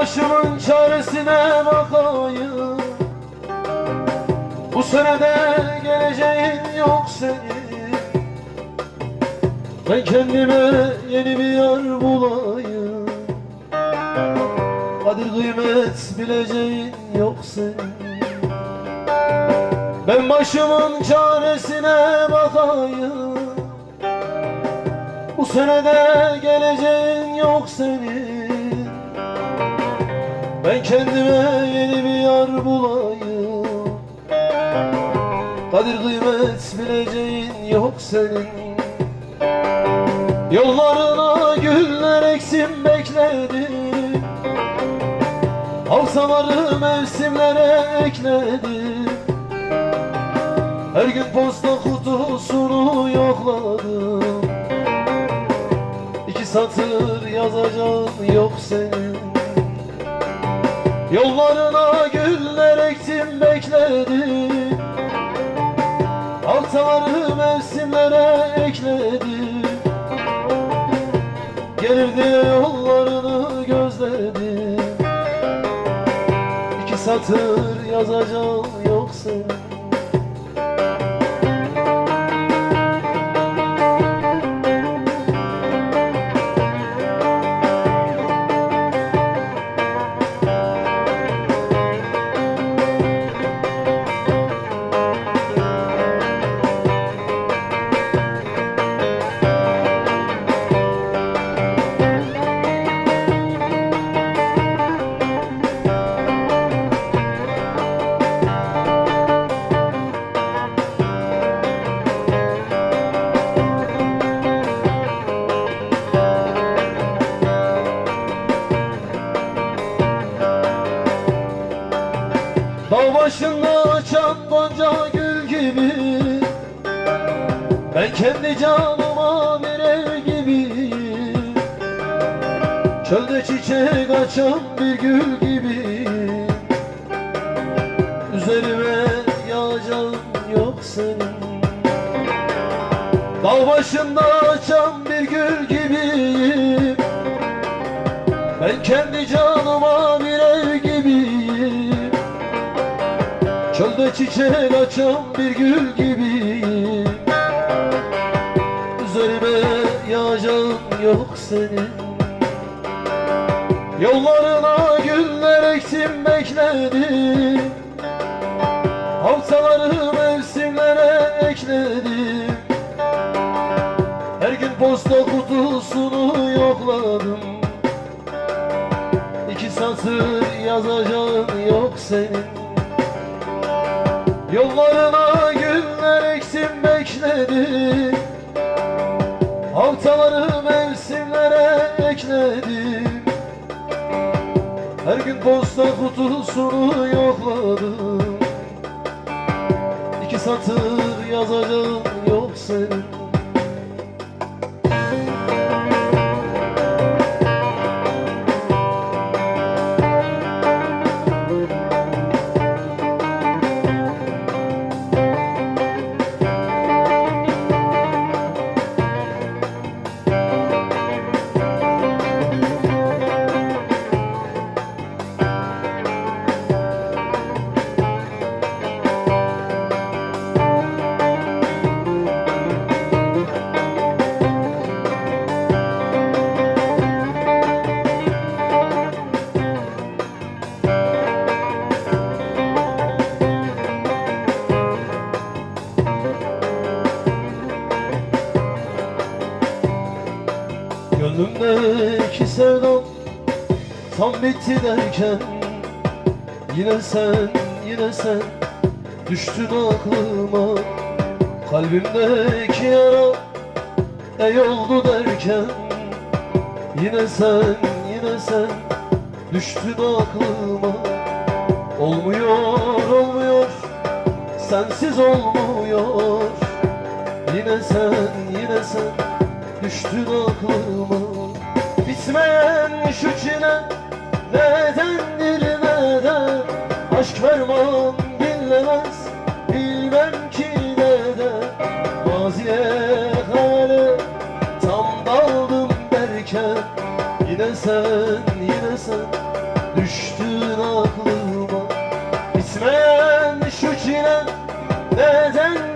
başımın çaresine bakayım. Bu senede geleceğin yok senin. Ben kendime yeni bir yar bulayım. Kadir kıymet bileceğin yok senin. Ben başımın çaresine bakayım. Bu senede geleceğin yok senin Ben kendime yeni bir yar bulayım. Kadir kıymet bileceğin yok senin. Yollarına güller eksim bekledim. Havsaları mevsimlere ekledim. Her gün posta kutusunu yokladım. İki satır yazacağım yok senin Yollarına güller ektim bekledim. Altaları mevsimlere ekledim. Gelir diye yollarını gözledim. İki satır yazacağım yok Dağ başında açan gonca gül gibi. Ben kendi canıma verer gibiyim Çölde çiçek açan bir gül gibi. Üzerime yağacağım yok senin. Dağ başında açan bir gül gibiyim Ben kendi canıma Çiçek açan bir gül gibiyim Üzerime yağacağım yok senin Yollarına güller ektim bekledim. Haftaları mevsimlere ekledim. Her gün posta kutusunu yokladım. İki satır yazacağım yok senin Yollarına güller eksim bekledim Haftaları mevsimlere ekledim Her gün posta kutusunu yokladım. İki satır yazacağım yok senin tam bitti derken Yine sen, yine sen düştün aklıma. Kalbimdeki yara ey oldu derken Yine sen, yine sen düştün aklıma. Olmuyor, olmuyor sensiz olmuyor. Yine sen, yine sen düştün aklıma. Bitmeyen şu çile neden? Aşk ferman dinlemez. Bilmem ki neden. Maziye hale tam daldım derken. Yine sen, yine sen. Aklıma. Bitmeyen şu çile. Neden?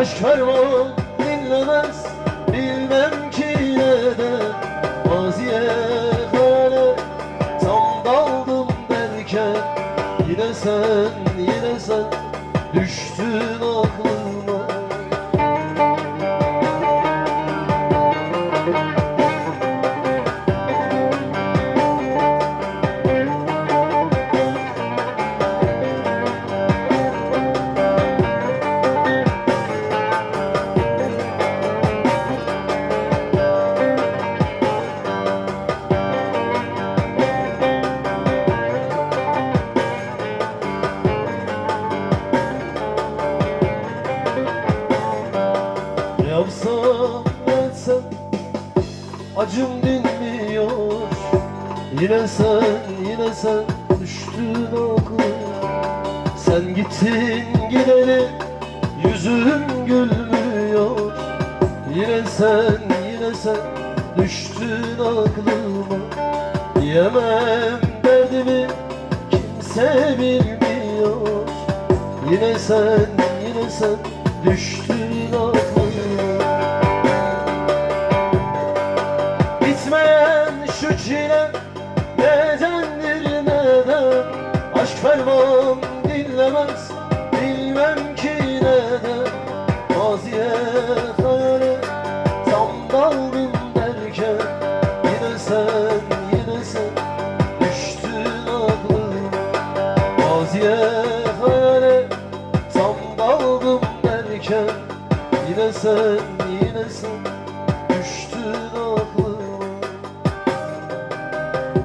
Aşk ferman dinlemez Ne yapsam ne etsem acım dinmiyor. Yine sen yine sen düştün aklıma. Sen gittin gideli yüzüm gülmüyor. Yine sen yine sen düştün aklıma. Diyemem derdimi kimse bilmiyor. Yine sen yine sen düştün aklıma ferman dinlemez bilmem ki neden Maziye hayale tam daldım derken Yine sen yine sen düştün aklıma Maziye hayale tam daldım derken yine sen